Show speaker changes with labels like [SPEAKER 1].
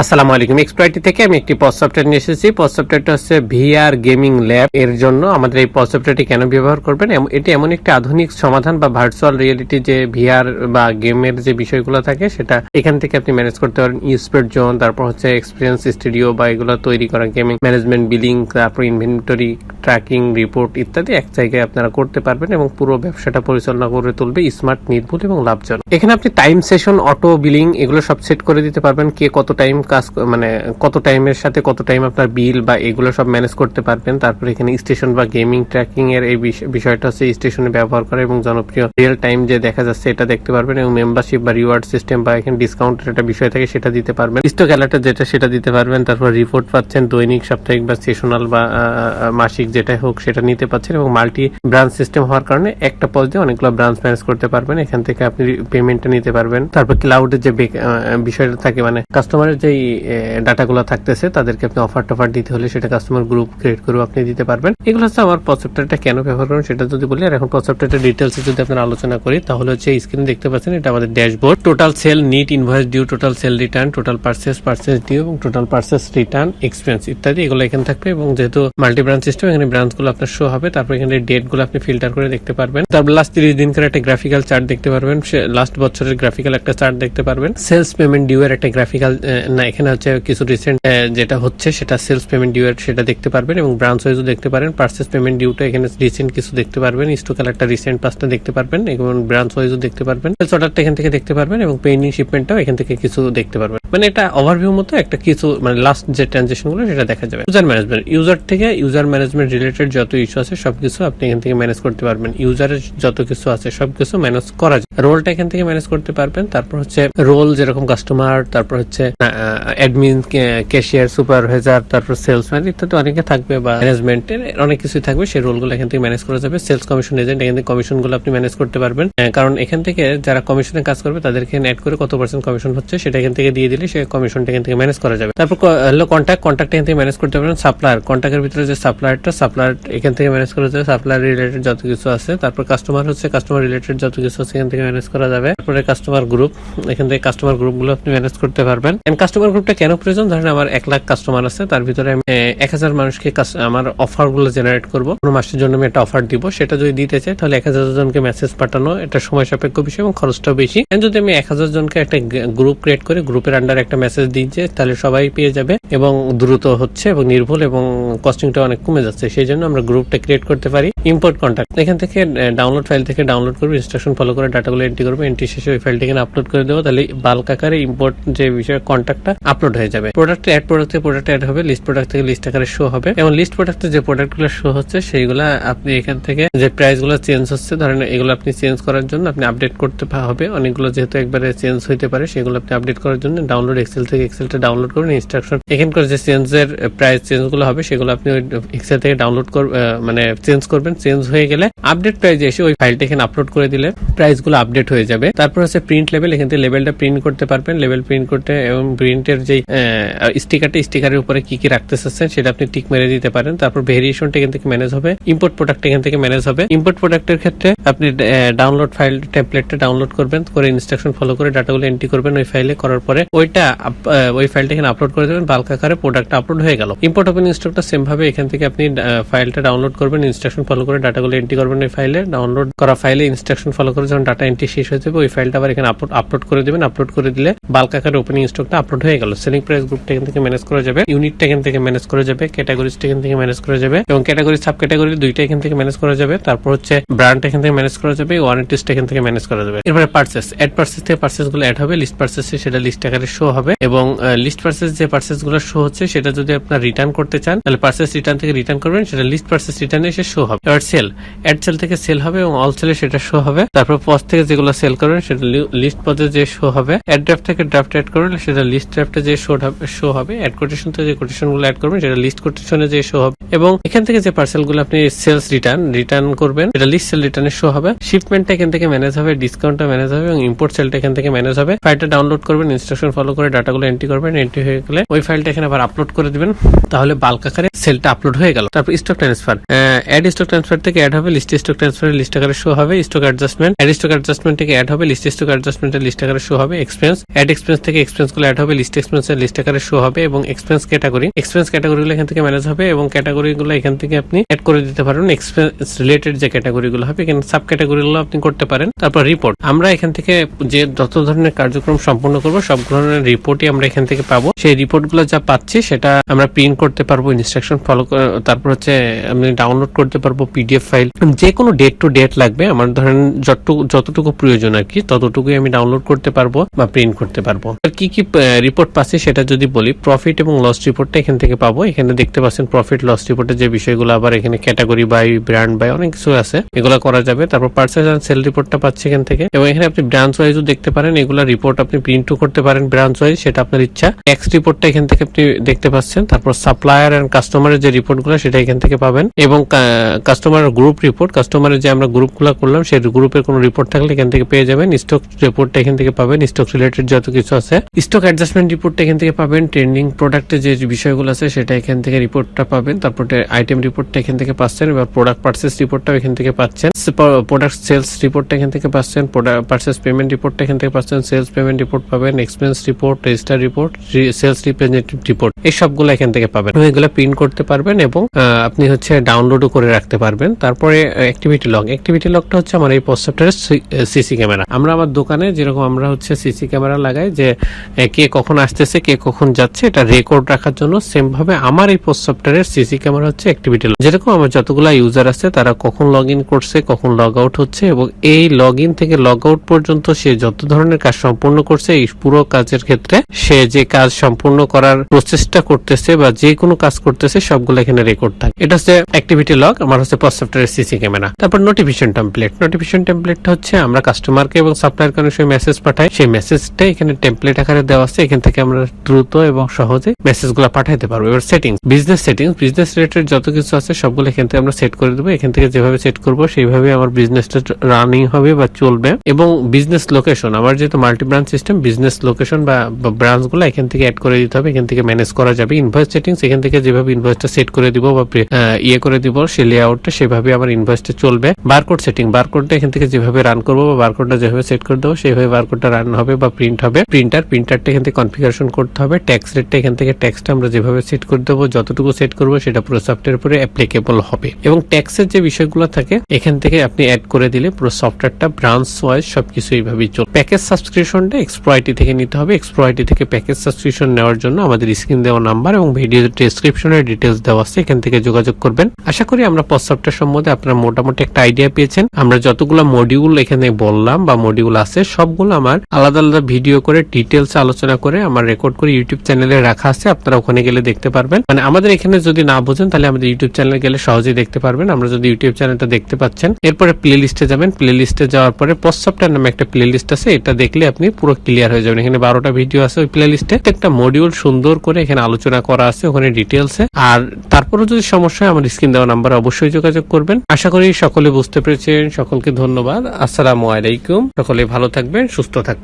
[SPEAKER 1] আসসালামু আলাইকুম। এক্সপ্রাইটি থেকে আমি একটি পজ সফটওয়্যার নিয়ে এসেছি। পজ সফটওয়্যারটা হচ্ছে ভিআর গেমিং ল্যাব এর জন্য আমাদের এই পজ সফটওয়্যারটি কেন ব্যবহার করবেন? এটি এমন একটি আধুনিক সমাধান বা ভার্চুয়াল রিয়েলিটি যে ভিআর বা গেমের যে বিষয়গুলো থাকে, সেটা এখান থেকে আপনি ম্যানেজ করতে পারেন। ইউসপেড জোন তারপর হচ্ছে এক্সপিরিয়েন্স স্টুডিও বা এগুলো তৈরি করা গেমিং ম্যানেজমেন্ট বিলিং তারপর ইনভেন্টরি ট্র্যাকিং রিপোর্ট ইত্যাদি এক জায়গায় আপনারা করতে পারবেন এবং পুরো ব্যবসাটা পরিচালনা করে তুলবে স্মার্ট নির্ভুল এবং লাভজনক। এখানে আপনি টাইম সেশন অটো বিলিং এগুলো সব সেট করে দিতে পারবেন, কে কত টাইম কাজ মানে কত টাইমের সাথে কত টাইম আপনার বিল বা এগুলো সব ম্যানেজ করতে পারবেন। তারপর এখানে স্টেশন বা গেমিং ট্র্যাকিং এর এই বিষ- বিষয়টা হচ্ছে স্টেশনে ব্যবহার করা এবং জনপ্রিয় রিয়েল টাইম যে দেখা যাচ্ছে এটা দেখতে পারবেন এবং মেম্বারশিপ বা রিওয়ার্ড সিস্টেম বা এখানে ডিসকাউন্টের একটা বিষয় থাকে সেটা দিতে পারবেন। স্টক অ্যালার্ট যেটা সেটা দিতে পারবেন, তারপর রিপোর্ট পাচ্ছেন দৈনিক, সাপ্তাহিক বা সেশনাল বা মাসিক যেটা হোক সেটা নিতে পারছেন এবং মাল্টি ব্রাঞ্চ সিস্টেম হওয়ার কারণে একটা পজ দিয়ে অনেকগুলো ব্রাঞ্চ ম্যানেজ করতে পারবেন। এখান থেকে আপনি পেমেন্টটা নিতে পারবেন। তারপর ক্লাউডের যে বিষয়টা থাকে মানে কাস্টমারের যেই ডাটাগুলো থাকতেছে, তাদেরকে আপনি অফার টফার দিতে হলে সেটা কাস্টমার গ্রুপ ক্রিয়েট করে আপনি দিতে পারবেন। এগুলো হচ্ছে আমার প্রসেপ্টারটা কেন ব্যবহার করেন সেটা যদি বলি, আর এখন প্রসেপ্টারটা ডিটেলস যদি আপনার আলোচনা করি, তাহলে হচ্ছে স্ক্রিনে দেখতে পাচ্ছেন, এটা আমাদের dashboard total sale net invoice due total sale return total purchase purchase due এবং টোটাল পার্সেস রিটার্ন এক্সপেন্স ইত্যাদি এগুলো এখানে থাকবে এবং যেহেতু মাল্টি ব্রাঞ্চ সিস্টেম এখানে ব্রাঞ্চগুলো আপনার শো হবে, তারপর এখানে ডেটগুলো আপনি ফিল্টার করে দেখতে পারবেন। তারপর লাস্ট তিরিশ দিন করে একটা গ্রাফিক্যাল চার্ট দেখতে পারবেন লাস্ট বছরের গ্রাফিক্যাল একটা চার্ট দেখতে পারবেন। সেলস পেমেন্ট ডিউ এর একটা গ্রাফিক্যাল না, এখানে হচ্ছে কিছু রিসেন্ট যেটা হচ্ছে সেটা সেলস পেমেন্ট ডিউ এর সেটা দেখতে পারবেন এবং ব্রাঞ্চ ওয়াইজও দেখতে পারেন। পার্সেস পেমেন্ট ডিউটা এখানে রিসেন্ট কিছু দেখতে পারবেন স্টকাল একটা রিসেন্ট পাঁচটা দেখতে পারবেন এবং ব্রাঞ্চ ওয়াইজও দেখতে পারবেন। সেলস অর্ডারটা এখান থেকে দেখতে পারবেন এবং পেন্ডিং শিপমেন্টটাও এখান থেকে কিছু দেখতে পারবেন। মানে এটা ওভারভিউ মতো একটা কিছু মানে লাস্ট যে ট্রানজেকশনগুলো, সেটা দেখা যাবে। ইউজার ম্যানেজমেন্ট ইউজার থেকে ইউজার ম্যানেজমেন্ট রিলেটেড যত ইস্যু আছে, সবকিছু আপনি এখান থেকে ম্যানেজ করতে পারবেন। ইউজারের যত কিছু আছে, সবকিছু ম্যানেজ করা যায়। রোলটা এখান থেকে ম্যানেজ করতে পারবেন। তারপর হচ্ছে রোল যেরকম কাস্টমার তারপর হচ্ছে অ্যাডমিন ক্যাশিয়ার সুপারভাইজার তারপর সেলসম্যান ইত্যাদি অনেকে থাকবে বা ম্যানেজমেন্টের অনেক কিছুই থাকবে। সেই রোলগুলো এখান থেকে ম্যানেজ করা যাবে। সেলস কমিশন এজেন্ট এখান থেকে কমিশনগুলো আপনি ম্যানেজ করতে পারবেন। কারণ এখান থেকে যারা কমিশনে কাজ করবে, তাদেরকে অ্যাড করে কত পার্সেন্ট কমিশন হচ্ছে, সেটা এখান থেকে দিয়ে দিলে সেই কমিশনটা এখান থেকে ম্যানেজ করা যাবে। তারপর হলো কন্ট্যাক্ট কন্ট্যাক্ট এখান থেকে ম্যানেজ করতে পারবেন। সাপ্লায়ার কন্ট্যাক্টের ভিতরে যে সাপ্লায়ারটা সাপ্লায়ার এখান থেকে ম্যানেজ করা যাবে। সাপ্লায়ার রিলেটেড যত কিছু আছে। তারপর কাস্টমার হচ্ছে কাস্টমার রিলেটেড যত কিছু আছে এখান থেকে ম্যানেজ করা যাবে। তারপরে কাস্টমার গ্রুপ এখান থেকে কাস্টমার গ্রুপগুলো আপনি ম্যানেজ করতে পারবেন। এন্ড কাস্টমার গ্রুপটা কেন প্রয়োজন? ধরেন আমার এক লাখ কাস্টমার আছে, তার ভিতরে আমি এক হাজার মানুষকে আমার অফারগুলো জেনারেট করব। কোনো মাসের জন্য আমি একটা অফার দিব। সেটা যদি দিতে চাই, তাহলে এক হাজার জনকে মেসেজ পাঠানো, এটা সময় সাপেক্ষ বিষয় এবং খরচটাও বেশি। যদি আমি এক হাজার জনকে একটা গ্রুপ ক্রিয়েট করে গ্রুপের আন্ডার একটা মেসেজ দিচ্ছে তাহলে সবাই পেয়ে যাবে এবং দ্রুত হচ্ছে এবং নির্ভুল এবং কস্টিংটা অনেক কমে যাচ্ছে। সেই জন্য আমরা গ্রুপটা ক্রিয়েট করতে পারি। ইম্পোর্ট কন্ট্যাক্ট এখান থেকে ডাউনলোড ফাইল থেকে ডাউনলোড করব ইনস্ট্রাকশন ফলো করে ডাটাগুলো এন্ট্রি করব। এন্ট্রি শেষে ওই ফাইলটা এখানে আপলোড করে দেবো। তাহলে বাল্ক আকারে ইম্পোর্ট যে বিষয়ে কন্ট্যাক্টটা আপলোড হয়ে যাবে। প্রোডাক্ট অ্যাড প্রোডাক্ট থেকে প্রোডাক্ট অ্যাড হবে লিস্ট প্রোডাক্ট থেকে লিস্ট আকারে শো হবে। এবং লিস্ট প্রোডাক্টে যে প্রোডাক্টগুলো শো হচ্ছে, সেইগুলা আপনি এখান থেকে যে প্রাইসগুলো চেঞ্জ হচ্ছে, ধরেন এগুলো আপনি চেঞ্জ করার জন্য আপনি আপডেট করতে হবে। অনেকগুলো যেহেতু একবারে চেঞ্জ হইতে পারে, সেগুলো আপনি আপডেট করার জন্য ডাউনলোড এক্সেল থেকে এক্সেলটা ডাউনলোড করুন ইনস্ট্রাকশন এখানকার যে চেঞ্জের প্রাইস চেঞ্জগুলো হবে, সেগুলো আপনি ওই এক্সেল থেকে ডাউনলোড কর মানে চেঞ্জ করবেন। চেঞ্জ হয়ে গেলে আপডেট প্রাইস এসে ওই ফাইলটা এখানে আপলোড করে দিলে প্রাইসগুলো আপডেট হয়ে যাবে। তারপর হচ্ছে প্রিন্ট লেভেল এখান থেকে লেভেলটা প্রিন্ট করতে পারবেন। লেভেল প্রিন্ট করতে এবং প্রিন্টের যে স্টিকারটা স্টিকারের উপরে কি কি রাখতে চাচ্ছেন সেটা আপনি টিক মেরে দিতে পারেন। তারপর ভেরিয়েশনটা এখান থেকে ম্যানেজ হবে। ইম্পোর্ট প্রোডাক্ট এখান থেকে ম্যানেজ হবে। ইম্পোর্ট প্রোডাক্টের ক্ষেত্রে আপনি ডাউনলোড ফাইল টেমপ্লেটটা ডাউনলোড করবেন, করে ইনস্ট্রাকশন ফলো করে ডাটাগুলো এন্ট্রি করবেন ওই ফাইলে করার পরে। ওইটা আহ, ওই ফাইলটা এখানে আপলোড করে দেবেন। বাল্ক আকারে প্রোডাক্ট আপলোড হয়ে গেল। ইম্পোর্ট ওপেন ইনস্ট্রাকটা সেম ভাবে এখান থেকে আপনি ফাইলটা ডাউনলোড করবেন ইনস্ট্রাকশন ফলো করে ডাটাগুলো এন্ট্রি করবেন ওই ফাইলে ডাউনলোড করা ফাইলে ইনস্ট্রাকশন ফলো করে যখন ডাটা এন্ট্রি শেষ হয়ে যাবে ওই ফাইলটা আবার এখানে আপলোড আপলোড করে দেবেন। আপলোড করে দিলে বাল্ক আকারে ওপেনিং স্টকটা আপলোড হয়ে গেল। সেলিং প্রাইস গ্রুপটা এখান থেকে ম্যানেজ করা যাবে ইউনিটটা এখান থেকে ম্যানেজ করা যাবে ক্যাটাগরিজটা এখান থেকে ম্যানেজ করা যাবে এবং ক্যাটাগরি সাব ক্যাটাগরি দুইটা এখান থেকে ম্যানেজ করা যাবে। তারপর হচ্ছে ব্র্যান্ড এখান থেকে ম্যানেজ করা যাবে ওয়ারেন্টিসটা এখান থেকে ম্যানেজ করা যাবে। এরপরে পার্সেস অ্যাড পার্সেস থেকে পার্সেসগুলো অ্যাড হবে লিস্ট পার্সেসে সেটা লিস্ট আকারে শো হবে এবং লিস্ট পার্সেস যে পার্সেসগুলো শো হচ্ছে সেটা যদি আপনার রিটার্ন করতে চান, তাহলে পার্সেস রিটার্ন থেকে রিটার্ন করবেন, সেটা লিস্ট পার্সেস রিটার্ন এসে শো হবে। এবার সেল অ্যাড সেল থেকে সেল হবে এবং অল সেলে সেটা শো হবে। তারপর পজ থেকে যেগুলো সেল করবেন, সেটা লিস্ট পদে যে শো হবে অ্যাড ড্রাফট থেকে ড্রাফট অ্যাড করবেন, সেটা লিস্ট ড্রাফটে যে শো শো হবে অ্যাড কোটেশন থেকে যে কোটেশনগুলো অ্যাড করবেন, সেটা লিস্ট কোটেশনে যে শো হবে এবং এখান থেকে যে পার্সেলগুলো আপনি সেলস রিটার্ন রিটার্ন করবেন, সেটা লিস্ট সেল রিটার্নে শো হবে। শিপমেন্টটা এখান থেকে ম্যানেজ হবে ডিসকাউন্টটা ম্যানেজ হবে এবং ইম্পোর্ট সেলটা এখান থেকে ম্যানেজ হবে। ফাইলটা ডাউনলোড করবেন ইনস্ট্রাকশন ফলো করে ডাটাগুলো এন্ট্রি করবেন এন্ট্রি হয়ে গেলে ওই ফাইলটা এখানে আবার আপলোড করে দিবেন। তাহলে বাল্ক আকারে সেলটা আপলোড হয়ে গেল। তারপর stock transfer add stock transfer থেকে অ্যাড হবে লিস্ট স্টক ট্রান্সফারের লিস্ট আকারে শো হবে stock adjustment add stock adjustment থেকে অ্যাড হবে লিস্ট স্টক অ্যাডজাস্টমেন্টের লিস্ট আকারে শো হবে এক্সপেন্স অ্যাড এক্সপেন্স থেকে এক্সপেন্সগুলো অ্যাড হবে লিস্ট এক্সপেন্সের লিস্ট আকারে শো হবে এবং এক্সপেন্স ক্যাটাগরি এক্সপেন্স ক্যাটাগরি গুলো এখান থেকে ম্যানেজ হবে এবং ক্যাটাগরি গুলো এখান থেকে আপনি অ্যাড করে দিতে পারেন। এক্সপেন্স রিলেটেড যে ক্যাটাগরি গুলো হবে, এখানে সাব ক্যাটাগরি গুলো আপনি করতে পারেন। তারপর রিপোর্ট আমরা এখান থেকে যে যত ধরনের কার্যক্রম সম্পন্ন করব সব ধরনের রিপোর্টই আমরা এখান থেকে পাবো। সেই রিপোর্টগুলো যা পাচ্ছি, সেটা আমরা প্রিন্ট করতে পারব ইনস্ট্রাকশন ফলো তারপর হচ্ছে আমি ডাউনলোড করতে পারব পিডিএফ ফাইল যে কোনো ডেট টু ডেট লাগবে, আমার ধরেন যতটুকু প্রয়োজন আর কি, ততটুকুই আমি ডাউনলোড করতে পারব বা প্রিন্ট করতে পারব। কি কি রিপোর্ট পাচ্ছি সেটা যদি বলি প্রফিট এবং লস রিপোর্টটা এখান থেকে পাবো। এখানে দেখতে পাচ্ছেন প্রফিট লস রিপোর্টের যে বিষয়গুলো, আবার এখানে ক্যাটাগরি বাই ব্র্যান্ড বাই অনেক কিছু আছে। এগুলো করা যাবে। তারপর পার্সেস অ্যান্ড সেল রিপোর্টটা পাচ্ছি এখান থেকে। এবং এখানে আপনি ব্রাঞ্চ ওয়াইজও দেখতে পারেন, এগুলো রিপোর্ট আপনি প্রিন্টও করতে পারেন ব্রাঞ্চ ওয়াইজ সেটা আপনার ইচ্ছা ট্যাক্স রিপোর্টটা এখান থেকে আপনি দেখতে পাচ্ছেন তারপর সাপ্লায়ার এন্ড কাস্টমারের যে রিপোর্টগুলো সেটা এখান থেকে পাবেন এবং কাস্টমার গ্রুপ রিপোর্ট কাস্টমারের যে আমরা গ্রুপগুলো করলাম সেই গ্রুপের কোনো রিপোর্ট থাকলে এখান থেকে পেয়ে যাবেন স্টক রিপোর্টটা এখান থেকে পাবেন স্টক রিলেটেড যত কিছু আছে স্টক অ্যাডজাস্টমেন্ট রিপোর্টটা এখান থেকে পাবেন ট্রেন্ডিং প্রোডাক্টের যে বিষয়গুলো আছে সেটা এখান থেকে রিপোর্টটা পাবেন তারপর আইটেম রিপোর্টটা এখান থেকে পাচ্ছেন এবার প্রোডাক্ট পার্সেস রিপোর্টটাও এখান থেকে পাচ্ছেন প্রোডাক্ট সেলস রিপোর্টটা এখান থেকে পাচ্ছেন পার্সেস পেমেন্ট রিপোর্টটা এখান থেকে পাচ্ছেন সেলস পেমেন্ট রিপোর্ট পাবেন expense report register report sales representative report এই সবগুলো এখান থেকে পাবেন। এগুলো প্রিন্ট করতে পারবেন এবং আপনি হচ্ছে ডাউনলোডও করে রাখতে পারবেন। তারপরে অ্যাক্টিভিটি লগ অ্যাক্টিভিটি লগটা হচ্ছে আমার এই পোস্টারের সিসি ক্যামেরা আমরা আমার দোকানে যেরকম আমরা হচ্ছে সিসি ক্যামেরা লাগাই যে কে কখন আসতেছে, কে কখন যাচ্ছে, এটা রেকর্ড রাখার জন্য সেম ভাবে আমার এই সফটওয়্যারের সিসি ক্যামেরা হচ্ছে অ্যাক্টিভিটি লগ যেরকম আমার যতগুলা ইউজার আছে, তারা কখন লগ ইন করছে, কখন লগ আউট হচ্ছে এবং এই লগ ইন থেকে লগ আউট পর্যন্ত সে যত ধরনের কাজ সম্পূর্ণ করছে, এই পুরো কাজের ক্ষেত্রে সে যে কাজ সম্পূর্ণ করার প্রচেষ্টা করতেছে বা যে কোনো কাজ করতেছে, সবগুলো এখানে রেকর্ড থাকে। এটা হচ্ছে অ্যাক্টিভিটি লগ আমার হচ্ছে সফটওয়্যারের সিসি ক্যামেরা তারপর নোটিফিকেশন টেমপ্লেট নোটিফিকেশন টেমপ্লেটটা হচ্ছে আমরা কাস্টমারকে এবং সাপ্লায়ার সময় মেসেজ পাঠাই। সেই মেসেজটা এখানে টেমপ্লেট আকারে দেওয়া আছে। এখান থেকে আমরা দ্রুত এবং সহজে মেসেজগুলো পাঠাইতে পারব। এবার setting business setting business related যত কিছু আছে, সবগুলো এখান থেকে আমরা সেট করে দেবো। এখান থেকে যেভাবে সেট করব সেইভাবে আমার বিজনেসটা রানিং হবে বা চলবে। এবং বিজনেস লোকেশন আমার যেহেতু multi branch system business location বা ব্রাঞ্চগুলো এখান থেকে অ্যাড করে দিতে হবে, এখান থেকে ম্যানেজ করা যাবে। ইনভয়েস সেটিংস এখান থেকে যেভাবে ইনভয়েসটা সেট করে দিব বা ইয়ে করে দিব সেই লেআউটটা সেভাবে আমার ইনভয়েসটা চলবে। বারকোড সেটিং বারকোডটা এখান থেকে যেভাবে রান করব বা বারকোডটা যেভাবে সেট করে দেবো সেইভাবে বারকোডটা রান হবে বা প্রিন্ট হবে। প্রিন্টার প্রিন্টারটা এখান থেকে কনফিগারেশন করতে হবে। ট্যাক্স রেটটা এখান থেকে ট্যাক্সটা আমরা যেভাবে সেট করে দেবো, যতটুকু সেট করব সেটা পুরো সফটওয়্যার উপরে অ্যাপ্লিকেবল হবে। এবং ট্যাক্সের যে বিষয়গুলো থাকে, এখান থেকে আপনি অ্যাড করে দিলে পুরো সফটওয়্যারটা ব্রাঞ্চ ওয়াইজ সবকিছু এইভাবেই চল প্যাকেজ সাবস্ক্রিপশনটা এক্সপ্রয়টি থেকে নিতে হবে। এক্সপ্রয়টি থেকে প্যাকেজ সাবস্ক্রিপশন নেওয়ার জন্য আমাদের স্ক্রিন দেওয়া নাম্বার এবং ভিডিও ডেসক্রিপশনের ডিটেলস দেওয়া আছে, এখান থেকে যোগাযোগ করবেন। আশা করি আমরা সফটওয়্যার সম্বন্ধে আপনারা মোটামুটি একটা আইডিয়া পেয়েছেন। আমরা যতগুলো মডিউল এখানে বললাম বা মডিউল আছে, সবগুলো আমার আলাদা আলাদা ভিডিও করে ডিটেলস আলোচনা করে আমার রেকর্ড করে ইউটিউব চ্যানেলে রাখা আছে, আপনারা ওখানে গেলে দেখতে পারবেন। মানে আমাদের এখানে যদি না বোঝেন, তাহলে আমাদের ইউটিউব চ্যানেলে গেলে সহজেই দেখতে পারবেন। আমরা যদি ইউটিউব চ্যানেলটা দেখতে পাচ্ছেন, এরপরে প্লে লিস্টে যাবেন। প্লে লিস্টে যাওয়ার পরে সফটওয়্যার নামে একটা প্লে লিস্ট আছে, এটা দেখলে আপনি পুরো ক্লিয়ার হয়ে যাবেন। এখানে বারোটা ভিডিও আছে ওই প্লে লিস্টে একটা মডিউল সুন্দর করে এখানে আলোচনা করা আছে ওখানে ডিটেলসে আর তারপরে যদি সমস্যা হয়, আমার স্ক্রিন দেওয়া নাম্বার অবশ্যই যোগাযোগ করবেন। আশা করি সকলে বুঝতে পেরেছেন। সকলকে ধন্যবাদ। আসসালামু আলাইকুম। সকলে ভালো থাকবেন, সুস্থ থাকবেন।